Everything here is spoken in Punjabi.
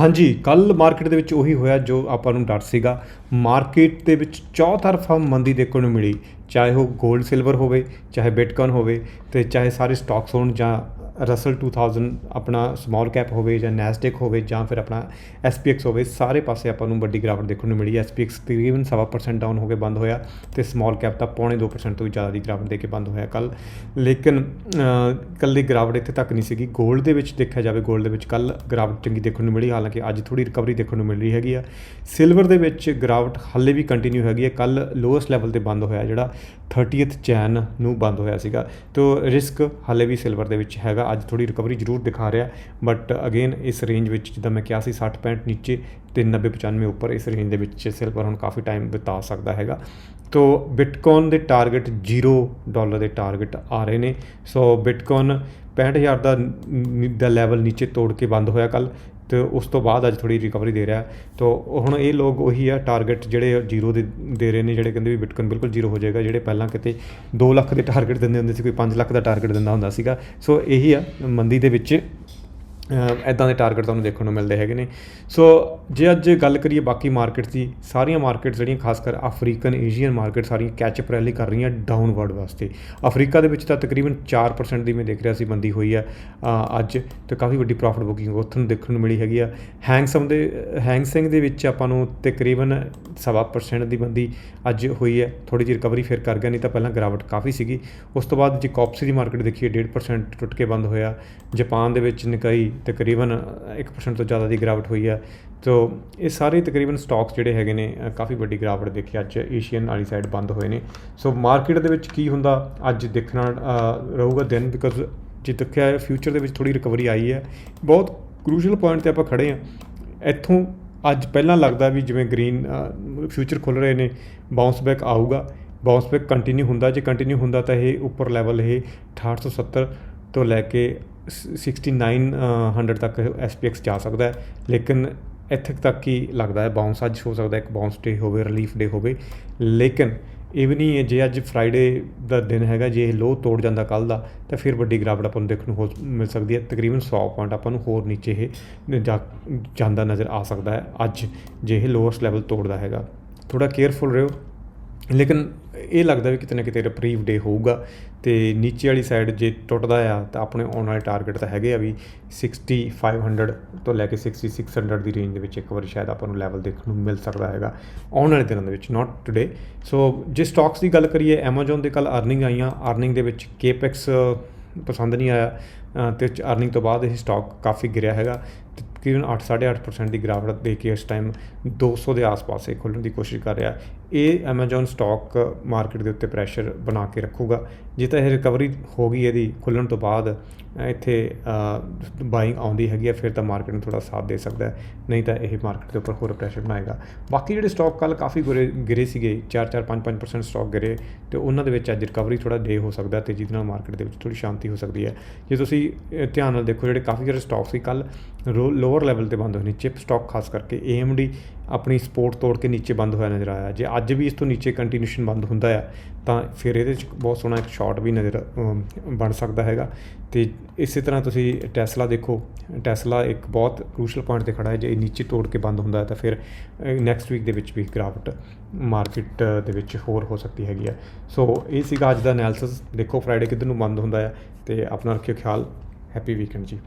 ਹਾਂਜੀ ਕੱਲ ਮਾਰਕੀਟ ਦੇ ਵਿੱਚ ਉਹੀ ਹੋਇਆ ਜੋ ਆਪਾਂ ਨੂੰ ਡਰ ਸੀਗਾ। ਮਾਰਕੀਟ ਦੇ ਵਿੱਚ ਚੌਤਰਫਾ ਮੰਦੀ ਦੇਖਣ ਨੂੰ ਮਿਲੀ। ਚਾਹੇ ਉਹ 골ਡ ਸਿਲਵਰ ਹੋਵੇ, ਚਾਹੇ ਬਿਟਕੋਇਨ ਹੋਵੇ ਤੇ ਚਾਹੇ ਸਾਰੇ ਸਟਾਕਸ ਹੋਣ ਜਾਂ ਰਸਲ 2000 ਆਪਣਾ ਸਮਾਲ ਕੈਪ ਹੋਵੇ ਜਾਂ ਨੈਸਡੈਕ ਹੋਵੇ ਜਾਂ ਫਿਰ ਆਪਣਾ SPX ਹੋਵੇ, ਸਾਰੇ ਪਾਸੇ ਆਪਾਂ ਨੂੰ ਵੱਡੀ ਗਿਰਾਵਟ ਦੇਖਣ ਨੂੰ ਮਿਲੀ। SPX ਤਕਰੀਬਨ 7% ਡਾਊਨ ਹੋ ਕੇ ਬੰਦ ਹੋਇਆ ਤੇ ਸਮਾਲ ਕੈਪ ਤਾਂ ਪੌਣੇ 2% ਤੋਂ ਵੀ ਜ਼ਿਆਦਾ ਦੀ ਗਿਰਾਵਟ ਦੇ ਕੇ ਬੰਦ ਹੋਇਆ ਕੱਲ ਲੇਕਿਨ ਕੱਲ ਦੀ ਗਿਰਾਵਟ ਇੱਥੇ ਤੱਕ ਨਹੀਂ ਸੀਗੀ। 골ਡ ਦੇ ਵਿੱਚ ਦੇਖਿਆ ਜਾਵੇ 골ਡ ਦੇ ਵਿੱਚ ਕੱਲ ਗਿਰਾਵਟ ਚੰਗੀ ਦੇਖਣ ਨੂੰ ਮਿਲੀ। ਹਾਲਾਂਕਿ ਅੱਜ ਥੋੜੀ ਰਿਕਵਰੀ ਦੇਖਣ ਨੂੰ ਮਿਲ ਰਹੀ ਹੈਗੀ ਆ। ਸਿਲਵਰ ਦੇ ਵਿੱਚ ਗਿਰਾਵਟ ਹਾਲੇ ਵੀ ਕੰਟੀਨਿਊ ਹੈਗੀ ਹੈ ਕੱਲ ਲੋਅਸਟ ਲੈਵਲ ਤੇ ਬੰਦ ਹੋਇਆ ਜਿਹੜਾ 30th ਚੈਨ ਨੂੰ ਬੰਦ ਹੋਇਆ ਸੀਗਾ। ਤੋ ਰਿਸਕ ਹਾਲੇ ਵੀ ਸਿਲਵਰ ਦੇ ਵਿੱਚ ਹੈਗਾ। ਅੱਜ ਥੋੜੀ ਰਿਕਵਰੀ ਜ਼ਰੂਰ ਦਿਖਾ ਰਿਹਾ ਬਟ ਅਗੇਨ ਇਸ ਰੇਂਜ ਵਿੱਚ ਜਿੱਦਾਂ ਮੈਂ ਕਿਹਾ ਸੀ 60 65 ਨੀਚੇ ਤੇ 90 95 ਉੱਪਰ ਇਸ ਰੇਂਜ ਦੇ ਵਿੱਚ ਸਿਲਵਰ ਹੁਣ ਕਾਫੀ ਟਾਈਮ ਬਿਤਾ ਸਕਦਾ ਹੈਗਾ। ਤੋ ਬਿਟਕੋਇਨ ਦੇ ਟਾਰਗੇਟ 0 ਡਾਲਰ ਦੇ ਟਾਰਗੇਟ ਆ ਰਹੇ ਨੇ। ਸੋ ਬਿਟਕੋਇਨ 65000 ਦਾ ਨ- ਦਾ ਲੈਵਲ ਨੀਚੇ ਤੋੜ ਕੇ ਬੰਦ ਹੋਇਆ ਕੱਲ ਅਤੇ ਉਸ ਤੋਂ ਬਾਅਦ ਅੱਜ ਥੋੜ੍ਹੀ ਰਿਕਵਰੀ ਦੇ ਰਿਹਾ ਤੋ ਹੁਣ ਇਹ ਲੋਕ ਉਹੀ ਆ ਟਾਰਗੇਟ ਜਿਹੜੇ ਜ਼ੀਰੋ ਦੇ ਦੇ ਰਹੇ ਨੇ, ਜਿਹੜੇ ਕਹਿੰਦੇ ਵੀ ਬਿਟਕੋਇਨ ਬਿਲਕੁਲ ਜ਼ੀਰੋ ਹੋ ਜਾਏਗਾ, ਜਿਹੜੇ ਪਹਿਲਾਂ ਕਿਤੇ 2 ਲੱਖ ਦੇ ਟਾਰਗੇਟ ਦਿੰਦੇ ਹੁੰਦੇ ਸੀ, ਕੋਈ 5 ਲੱਖ ਦਾ ਟਾਰਗੇਟ ਦਿੰਦਾ ਹੁੰਦਾ ਸੀਗਾ। ਸੋ ਇਹੀ ਆ, ਮੰਦੀ ਦੇ ਵਿੱਚ ਇੱਦਾਂ ਦੇ ਟਾਰਗੇਟ ਤੁਹਾਨੂੰ ਦੇਖਣ ਨੂੰ ਮਿਲਦੇ ਹੈਗੇ ਨੇ। ਸੋ ਜੇ ਅੱਜ ਗੱਲ ਕਰੀਏ ਬਾਕੀ ਮਾਰਕੀਟਸ ਦੀ, ਸਾਰੀਆਂ ਮਾਰਕੀਟਸ ਜਿਹੜੀਆਂ ਖਾਸ ਕਰ ਅਫਰੀਕਨ ਏਸ਼ੀਅਨ ਮਾਰਕੀਟ ਸਾਰੀਆਂ ਕੈਚਅਪ ਰੈਲੀ ਕਰ ਰਹੀਆਂ ਡਾਊਨਵਰਡ ਵਾਸਤੇ। ਅਫਰੀਕਾ ਦੇ ਵਿੱਚ ਤਾਂ ਤਕਰੀਬਨ 4% ਦੀ ਮੈਂ ਦੇਖ ਰਿਹਾ ਸੀ ਬੰਦੀ ਹੋਈ ਹੈ ਅੱਜ ਤੇ ਕਾਫੀ ਵੱਡੀ ਪ੍ਰੋਫਿਟ ਬੁਕਿੰਗ ਉੱਥੋਂ ਦੇਖਣ ਨੂੰ ਮਿਲੀ ਹੈਗੀ ਆ। ਹੈਂਗਸਮ ਦੇ ਹੈਂਗਸੈਂਗ ਦੇ ਵਿੱਚ ਆਪਾਂ ਨੂੰ ਤਕਰੀਬਨ 7% ਦੀ ਬੰਦੀ ਅੱਜ ਹੋਈ ਹੈ। ਥੋੜੀ ਜਿਹੀ ਰਿਕਵਰੀ ਫਿਰ ਕਰ ਗਿਆ, ਨਹੀਂ ਤਾਂ ਪਹਿਲਾਂ ਗਿਰਾਵਟ ਕਾਫੀ ਸੀਗੀ। ਉਸ ਤੋਂ ਬਾਅਦ ਜੇ ਕਾਪਸੀ ਦੀ ਮਾਰਕੀਟ ਦੇਖੀਏ 1.5% ਟੁੱਟ ਕੇ ਬੰਦ ਹੋਇਆ। ਜਾਪਾਨ ਦੇ ਵਿੱਚ ਨਿਕਾਈ ਤਕਰੀਬਨ 1% ਤੋਂ ਜ਼ਿਆਦਾ ਦੀ ਗਿਰਾਵਟ ਹੋਈ ਹੈ ਤੋ ਇਹ ਸਾਰੇ ਤਕਰੀਬਨ ਸਟਾਕਸ ਜਿਹੜੇ ਹੈਗੇ ਨੇ ਕਾਫੀ ਵੱਡੀ ਗਿਰਾਵਟ ਦੇਖੀ। ਅੱਜ ਏਸ਼ੀਅਨ ਵਾਲੀ ਸਾਈਡ ਬੰਦ ਹੋਏ ਨੇ। ਸੋ ਮਾਰਕੀਟ ਦੇ ਵਿੱਚ ਕੀ ਹੁੰਦਾ? ਅੱਜ ਦੇਖਣਾ ਅ, ਰਹੂਗਾ ਦਿਨ ਬਿਕਾਜ਼ ਜੇ ਦੇਖਿਆ ਫਿਊਚਰ ਦੇ ਵਿੱਚ ਥੋੜੀ ਰਿਕਵਰੀ ਆਈ ਹੈ। ਬਹੁਤ ਕ੍ਰੂਸ਼ੀਅਲ ਪੁਆਇੰਟ ਤੇ ਆਪਾਂ ਖੜੇ ਆ। ਇੱਥੋਂ ਅੱਜ ਪਹਿਲਾਂ ਲੱਗਦਾ ਵੀ ਜਿਵੇਂ ਗ੍ਰੀਨ ਫਿਊਚਰ ਖੁੱਲ ਰਹੇ ਨੇ ਬਾਉਂਸ ਬੈਕ ਆਊਗਾ। ਬਾਉਂਸ ਬੈਕ ਕੰਟੀਨਿਊ ਹੁੰਦਾ। ਜੇ ਕੰਟੀਨਿਊ ਹੁੰਦਾ ਤਾਂ ਇਹ ਉੱਪਰ ਲੈਵਲ ਇਹ 6870 ਤੋਂ ਲੈ ਕੇ 6900 ਤੱਕ SPX ਜਾ ਸਕਦਾ ਹੈ, ਲੇਕਿਨ ਇੱਥੇ ਤੱਕ ਹੀ ਲੱਗਦਾ ਹੈ ਬਾਉਂਸ ਅੱਜ ਹੋ ਸਕਦਾ ਇੱਕ ਬਾਉਂਸ ਡੇ ਹੋਵੇ ਰਿਲੀਫ ਡੇ ਹੋਵੇ। ਲੇਕਿਨ ਇਹ ਵੀ ਨਹੀਂ ਹੈ, ਜੇ ਅੱਜ ਫਰਾਈਡੇ ਦਾ ਦਿਨ ਹੈਗਾ, ਜੇ ਇਹ ਲੋ ਤੋੜ ਜਾਂਦਾ ਕੱਲ ਦਾ, ਤਾਂ ਫਿਰ ਵੱਡੀ ਗਿਰਾਵਟ ਆਪਾਂ ਨੂੰ ਦੇਖਣ ਨੂੰ ਹੋ ਮਿਲ ਸਕਦੀ ਹੈ। ਤਕਰੀਬਨ 100 ਪੁਆਇੰਟ ਆਪਾਂ ਨੂੰ ਹੋਰ ਨੀਚੇ ਇਹ ਜਾ- ਜਾਂਦਾ ਨਜ਼ਰ ਆ ਸਕਦਾ ਹੈ, ਅੱਜ ਜੇ ਇਹ ਲੋਅਸਟ ਲੈਵਲ ਤੋੜਦਾ ਹੈਗਾ। ਥੋੜਾ ਕੇਅਰਫੁਲ ਰਹੋ। ਲੇਕਿਨ ਇਹ ਲੱਗਦਾ ਵੀ ਕਿਤੇ ਨਾ ਕਿਤੇ ਰਿਪਰੀਵ ਡੇ ਹੋਊਗਾ ਤੇ ਨੀਚੇ ਵਾਲੀ ਸਾਈਡ ਜੇ ਟੁੱਟਦਾ ਆ ਤਾਂ ਆਪਣੇ ਆਉਣ ਵਾਲੇ ਟਾਰਗੇਟ ਤਾਂ ਹੈਗੇ ਆ ਵੀ 6500 ਤੋਂ ਲੈ ਕੇ 6600 ਦੀ ਰੇਂਜ ਦੇ ਵਿੱਚ ਇੱਕ ਵਾਰ ਸ਼ਾਇਦ ਆਪਾਂ ਨੂੰ ਲੈਵਲ ਦੇਖਣ ਨੂੰ ਮਿਲ ਸਕਦਾ ਹੈਗਾ ਆਉਣ ਵਾਲੇ ਦਿਨਾਂ ਦੇ ਵਿੱਚ ਨਾਟ ਟੁਡੇ ਸੋ ਜੇ ਸਟਾਕਸ ਦੀ ਗੱਲ ਕਰੀਏ Amazon ਦੇ ਕੱਲ ਅਰਨਿੰਗ ਆਈਆਂ ਅਰਨਿੰਗ ਦੇ ਵਿੱਚ ਕੇਪੈਕਸ ਪਸੰਦ ਨਹੀਂ ਆਇਆ ਅ, ਤੇ ਅਰਨਿੰਗ ਤੋਂ ਬਾਅਦ ਇਹ ਸਟਾਕ ਕਾਫੀ ਗਿਰਿਆ ਹੈਗਾ ਤੇ ਤਕਰੀਬਨ 8.5% ਦੀ ਗਿਰਾਵਟ ਦੇ ਕੇ ਇਸ ਟਾਈਮ 200 ਦੇ ਆਸ-ਪਾਸ ਇਹ ਖੁੱਲਣ ਦੀ ਕੋਸ਼ਿਸ਼ ਕਰ ਰਿਹਾ। ਇਹ Amazon ਸਟਾਕ ਮਾਰਕੀਟ ਦੇ ਉੱਤੇ ਪ੍ਰੈਸ਼ਰ ਬਣਾ ਕੇ ਰੱਖੂਗਾ। ਜੇ ਤਾਂ ਇਹ ਰਿਕਵਰੀ ਹੋ ਗਈ ਇਹਦੀ ਖੁੱਲਣ ਤੋਂ ਬਾਅਦ ਇੱਥੇ ਬਾਇੰਗ ਆਉਂਦੀ ਹੈਗੀ ਹੈ ਫਿਰ ਤਾਂ ਮਾਰਕੀਟ ਨੂੰ ਥੋੜਾ ਸਾਥ ਦੇ ਸਕਦਾ ਹੈ। ਨਹੀਂ ਤਾਂ ਇਹ ਮਾਰਕੀਟ ਦੇ ਉੱਪਰ ਹੋਰ ਪ੍ਰੈਸ਼ਰ ਬਣਾਏਗਾ। ਬਾਕੀ ਜਿਹੜੇ ਸਟਾਕ ਕੱਲ ਕਾਫੀ ਗਿਰੇ ਗਿਰੇ ਸੀਗੇ 4-4 5-5% ਸਟਾਕ ਗਿਰੇ, ਤੇ ਉਹਨਾਂ ਦੇ ਵਿੱਚ ਅੱਜ ਰਿਕਵਰੀ ਥੋੜਾ ਡੇ ਹੋ ਸਕਦਾ ਤੇ ਜਿਹਦੇ ਨਾਲ ਮਾਰਕੀਟ ਦੇ ਵਿੱਚ ਥੋੜੀ ਸ਼ਾਂਤੀ ਹੋ ਸਕਦੀ ਹੈ। ਜੇ ਤੁਸੀਂ ਧਿਆਨ ਨਾਲ ਦੇਖੋ, ਜਿਹੜੇ ਕਾਫੀ ਸਾਰੇ ਸਟਾਕ ਸੀ ਕੱਲ ਲੋਅਰ ਲੈਵਲ ਤੇ ਬੰਦ ਹੋਏ ਨੇ। ਚਿਪ ਸਟਾਕ ਖਾਸ ਕਰਕੇ AMD ਆਪਣੀ ਸਪੋਰਟ ਤੋੜ ਕੇ ਨੀਚੇ ਬੰਦ ਹੋਇਆ ਨਜ਼ਰ ਆਇਆ। ਜੇ ਅੱਜ ਵੀ ਇਸ ਤੋਂ ਨੀਚੇ ਕੰਟੀਨਿਊਸ਼ਨ ਬੰਦ ਹੁੰਦਾ ਆ, ਤਾਂ ਫਿਰ ਇਹਦੇ ਵਿੱਚ ਬਹੁਤ ਸੋਹਣਾ ਇੱਕ ਸ਼ਾਰਟ ਵੀ ਨਜ਼ਰ ਬਣ ਸਕਦਾ ਹੈਗਾ। ਤੇ ਇਸੇ ਤਰ੍ਹਾਂ ਤੁਸੀਂ ਟੈਸਲਾ ਦੇਖੋ। ਟੈਸਲਾ ਇੱਕ ਬਹੁਤ ਕ੍ਰੂਸ਼ਲ ਪੁਆਇੰਟ ਤੇ ਖੜਾ ਹੈ। ਜੇ ਇਹ ਨੀਚੇ ਤੋੜ ਕੇ ਬੰਦ ਹੁੰਦਾ ਹੈ, ਤਾਂ ਫਿਰ ਨੈਕਸਟ ਵੀਕ ਦੇ ਵਿੱਚ ਵੀ ਗਿਰਾਵਟ ਮਾਰਕੀਟ ਦੇ ਵਿੱਚ ਹੋਰ ਹੋ ਸਕਦੀ ਹੈਗੀ ਹੈ ਸੋ ਇਹ ਸੀਗਾ ਅੱਜ ਦਾ ਐਨਾਲਿਸਿਸ ਦੇਖੋ ਫਰਾਈਡੇ ਕਿੱਧਰ ਨੂੰ ਬੰਦ ਹੁੰਦਾ ਹੈ ਤੇ ਆਪਣਾ ਰੱਖਿਓ ਖਿਆਲ। ਹੈਪੀ ਵੀਕਐਂਡ ਜੀ।